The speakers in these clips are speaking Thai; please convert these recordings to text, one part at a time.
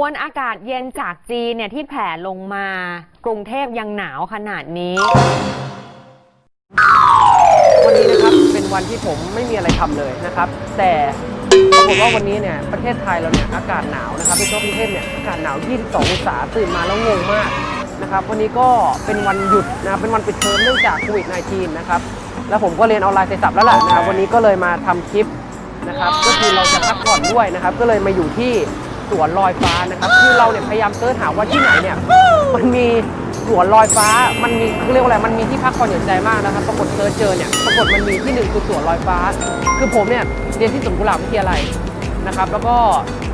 วลอากาศเย็นจากจีนเนี่ยที่แผ่ลงมากรุงเทพยังหนาวขนาดนี้ วันนี้นะครับเป็นวันที่ผมไม่มีอะไรทำเลยนะครับ แต่ปรากฏว่าวันนี้เนี่ยประเทศไทยเราเนี่ยอากาศหนาวนะครับโดยเฉพาะกรุงเทพเนี่ยอากาศหนาว 22 องศาตื่นมาแล้วงงมากนะครับ วันนี้ก็เป็นวันหยุดนะครับเป็นวันปิดเทอมเนื่องจากโควิด -19 นะครับแล้วผมก็เรียนออนไลน์เสร็จสับแล้วแหละนะครับวันนี้ก็เลยมาทำคลิปนะครับ ก็คือเราจะพักผ่อนด้วยนะครับ ก็เลยมาอยู่ที่ สวนลอยฟ้านะครับคือเราเนี่ยพยายามเสิร์ชหาว่าที่ไหนเนี่ยมันมีสวนลอยฟ้า มันมีเรียกว่าอะไรมันมีที่พักผ่อนหย่อนใจมากนะครับปรากฏเสิร์ชเจอเนี่ยปรากฏมันมีที่หนึ่งคือสวนลอยฟ้า คือผมเนี่ยเรียนที่สวนกุหลาบวิทยาลัยนะครับแล้วก็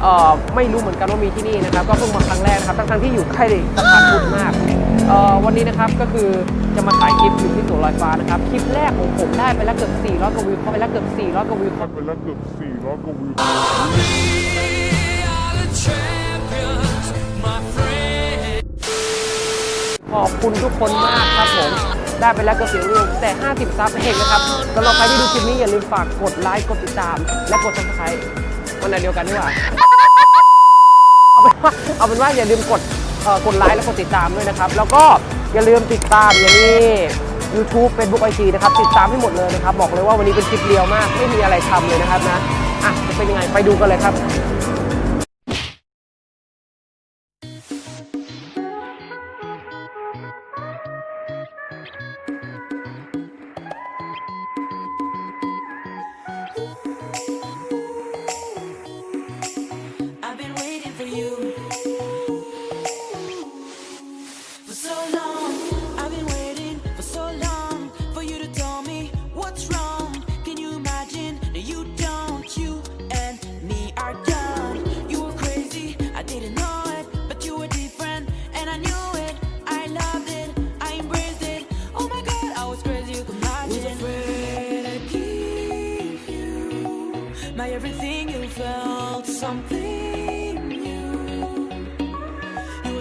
เออไม่รู้เหมือนกันว่ามีที่นี่นะครับ ก็เพิ่งมาครั้งแรกนะครับทั้งที่อยู่ใกล้สะพานพุทธมากเออวันนี้นะครับก็คือจะมาถ่ายคลิปอยู่ที่สวนลอยฟ้านะครับคลิปแรกของผมได้ไปแล้วเกือบ400กว่าวิวเข้าไปแล้วเกือบ400กว่าวิวไปแล้วเกือบ400กว่าวิว ขอบคุณทุกคนมากครับผมได้ไปแล้วก็เสียงวิวแต่ 50 ซับเองนะครับสำหรับใครที่ดูคลิปนี้อย่าลืมฝากกดไลค์กดติดตาม และกด subscribe วันไหนเดียวกันดีกว่าเอาเป็นว่าเอาเป็นว่าอย่าลืมกดกดไลค์และกดติดตามด้วยนะครับ แล้วก็อย่าลืมติดตามอย่างนี้ YouTube Facebook IG นะครับติดตามให้หมดเลยนะครับ บอกเลยว่าวันนี้เป็นคลิปเรียวมากไม่มีอะไรทำเลยนะครับนะอะจะเป็นยังไงไปดูกันเลยครับ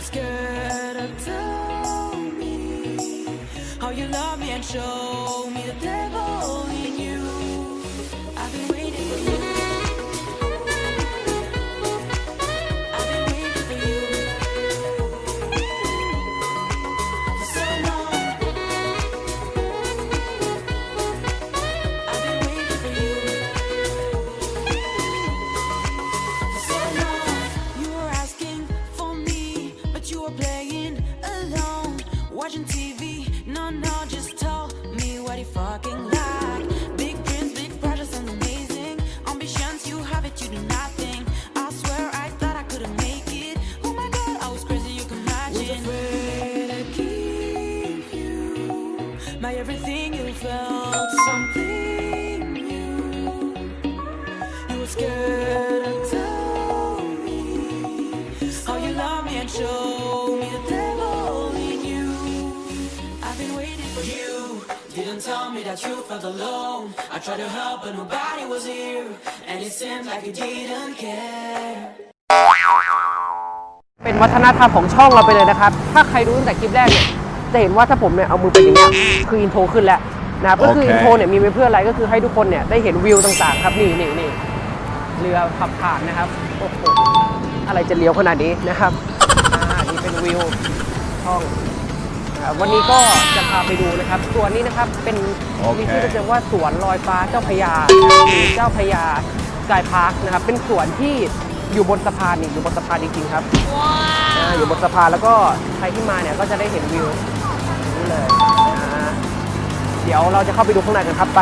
scared to tell me how you love me and show you were playing alone, watching TV. No, no, just tell me what you fucking like. Big dreams, big projects, and amazing ambitions. You have it, you do nothing. I swear I thought I couldn't make it. Oh my God, I was crazy. You can imagine. Was afraid I'd give you my everything. You felt something new. You were scared to tell me how you love me and show me that you felt alone. I tried to help, but nobody was here. And it seemed like you didn't care. เป็นวัฒนธรรมของช่องเราไปเลยนะครับ ถ้าใครดูตั้งแต่คลิปแรกเนี่ย จะเห็นว่าถ้าผมเนี่ยเอามือเป็นอย่างเงี้ย คืออินโทรขึ้นแล้วนะครับก็คือโอเค อินโทรเนี่ยมีไว้เพื่ออะไรก็คือให้ทุกคนเนี่ยได้เห็นวิวต่างๆครับนี่นี่นี่เรือขับผ่านนะครับ โอ้โห อะไรจะเลี้ยวขนาดนี้นะครับ อ่า นี่เป็นวิวช่อง อ่าวันนี้ก็จะพาไปดูนะครับส่วนนี้นะครับเป็นโอเค มีชื่อเรียกว่าสวนลอยฟ้าเจ้าพระยาหรือเจ้าพระยาสกายพาร์คนะครับเป็นสวนที่อยู่บนสะพานนี่อยู่บนสะพานจริงๆครับอ่าอยู่บนสะพานแล้วก็ใครที่มาเนี่ยก็จะได้เห็นวิวอย่างนี้เลยอ่าเดี๋ยวเราจะเข้าไปดูข้างในกันครับไป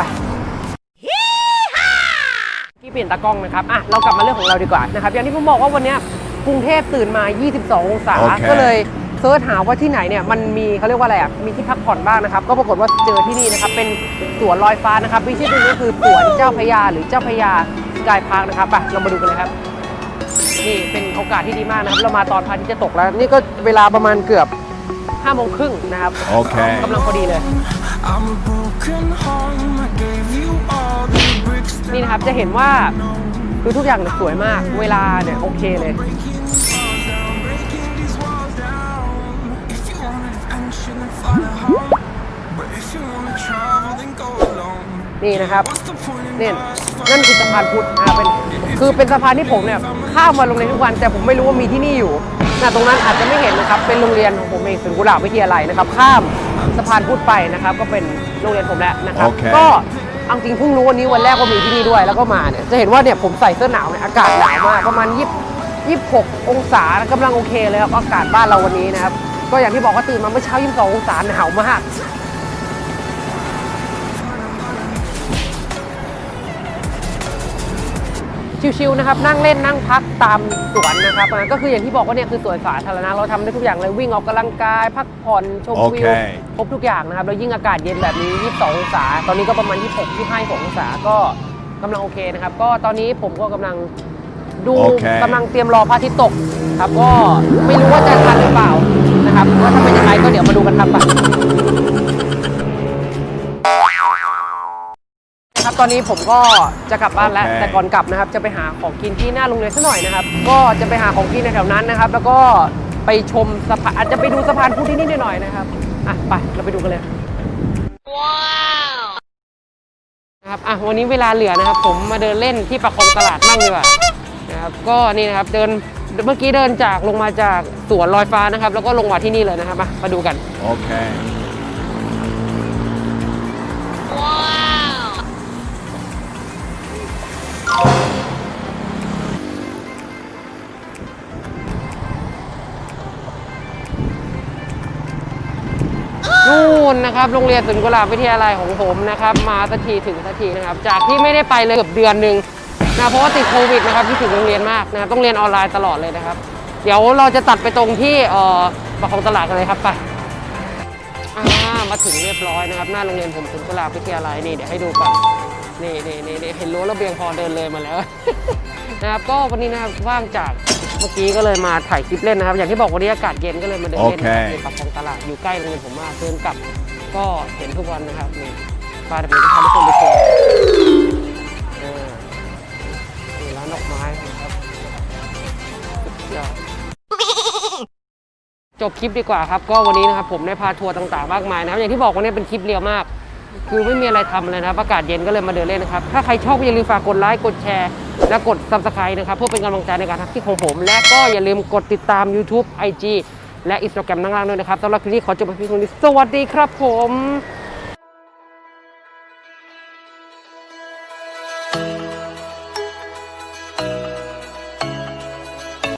ที่เปลี่ยนตากล้องนะครับ อะ เรากลับมาเรื่องของเราดีกว่านะครับ อย่างที่ผมบอกว่าวันเนี้ยกรุงเทพตื่นมา 22 องศา โอเคก็เลย เซิร์ชหาว่าที่ไหนเนี่ยมันมีเขาเรียกว่าอะไรอะมีที่พักผ่อนบ้างนะครับ ก็ปรากฏว่าเจอที่นี่นะครับเป็นสวนลอยฟ้านะครับวิชื่อตรงนี้คือสวนเจ้าพระยาหรือเจ้าพระยาสกายพาร์คนะครับไปเรามาดูกันเลยครับนี่เป็นโอกาสที่ดีมากนะครับ เรามาตอนพระอาทิตย์จะตกแล้ว นี่ก็เวลาประมาณเกือบ5โมงครึ่งนะครับโอเคกำลังพอดีเลย I'm a broken home. I gave you all the bricks นี่นะครับจะเห็นว่าคือทุกอย่างเนี่ยสวยมาก เวลาเนี่ยโอเคเลย นี่นะครับเนี่ยนั่นคือสะพานพุทธนะครับเป็นคือเป็นสะพานที่ผมเนี่ยข้ามมาโรงเรียนทุกวันแต่ผมไม่รู้ว่ามีที่นี่อยู่นะตรงนั้นอาจจะไม่เห็นนะครับ เป็นโรงเรียนของผมเองสวนกุหลาบวิทยาลัยนะครับ ข้ามสะพานพุทธไปนะครับ ก็เป็นโรงเรียนผมแล้วนะครับโอเคก็เอาจริงเพิ่งรู้วันนี้วันแรกว่ามีที่นี่ด้วยแล้วก็มาเนี่ยจะเห็นว่าเนี่ยผมใส่เสื้อหนาวเนี่ยอากาศหนาวมากประมาณยี่26องศากำลังโอเคเลยครับอากาศบ้านเราวันนี้นะครับก็อย่างที่บอกว่าตื่นมาเมื่อเช้า22องศาหนาวมาก ชิวๆนะครับนั่งเล่นนั่งพักตามสวนนะครับอ่าก็คืออย่างที่บอกว่าเนี่ยคือสวนสาธารณะเราทำได้ทุกอย่างเลยวิ่งออกกำลังกาย พักผ่อนชมวิวโอเคครบทุกอย่างนะครับแล้วยิ่งอากาศเย็นแบบนี้ 22 องศา ตอนนี้ก็ประมาณ 26 25องศาก็กำลังโอเคนะครับ ก็ตอนนี้ผมก็กำลังดูโอเคกำลังเตรียมรอพระอาทิตย์ตกครับก็ไม่รู้ว่าจะทันหรือเปล่านะครับว่าถ้าเป็นยังไงก็เดี๋ยวมาดูกันครับ ตอนนี้ผมก็จะกลับบ้านแล้วโอเคแต่ก่อนกลับนะครับ จะไปหาของกินที่หน้าโรงเรียนสักหน่อยนะครับ ก็จะไปหาของกินในแถวนั้นนะครับ แล้วก็ไปชมสะพานอาจจะไปดูสะพานพุทธที่นี่หน่อยๆนะครับอะไปเราไปดูกันเลยว้าวนะครับอะวันนี้เวลาเหลือนะครับ ผมมาเดินเล่นที่ประคองตลาดมั่งดีกว่านะครับก็นี่นะครับเดินเมื่อกี้เดินจากลงมาจากสวนลอยฟ้านะครับ แล้วก็ลงมาที่นี่เลยนะครับมามาดูกัน Okay. นนะครับโรงเรียนสุนกุหลาบวิทยาลัยของผมนะครับ มาสักทีถึงสักทีนะครับ จากที่ไม่ได้ไปเลยเกือบเดือนหนึ่งนะเพราะว่าติดโควิดนะครับที่ถึงโรงเรียนมากนะครับต้องเรียนออนไลน์ตลอดเลยนะครับ เดี๋ยวเราจะตัดไปตรงที่เอ่อประคองตลาดกันเลยครับไปมาถึงเรียบร้อยนะครับ หน้าโรงเรียนผมสุนกุหลาบวิทยาลัยนี่เดี๋ยวให้ดูก่อนนี่นี่นี่นี่เห็นรั้วระเบียงพอเดินเลยมาแล้วนะครับก็วันนี้นะครับว่างจาก เมื่อกี้ก็เลยมาถ่ายคลิปเล่นนะครับ อย่างที่บอกวันนี้อากาศเย็นก็เลยมาเดินเล่นนะครับโอเคในปากคลองตลาดอยู่ใกล้โรงเรียนผมมากเดินกลับก็เห็นทุกวันนะครับนี่ปลาดำเนินทุกคนไปชมเออนี่ร้านดอกไม้นะครับสุดยอดจบคลิปดีกว่าครับ ก็วันนี้นะครับผมได้พาทัวร์ต่างๆมากมายนะครับ อย่างที่บอกวันนี้เป็นคลิปเรียวมาก คือไม่มีอะไรทำเลยนะครับอากาศเย็นก็เลยมาเดินเล่นนะครับ ถ้าใครชอบอย่าลืมฝากกดไลค์กดแชร์ และกด subscribe นะครับ เพื่อเป็นกำลังใจในการทำคลิปของผม และก็อย่าลืมกดติดตาม YouTube IG และ Instagram นั่งล่างด้วยนะครับสำหรับคลิปนี้ขอจบไปเพียงเท่านี้สวัสดีครับผม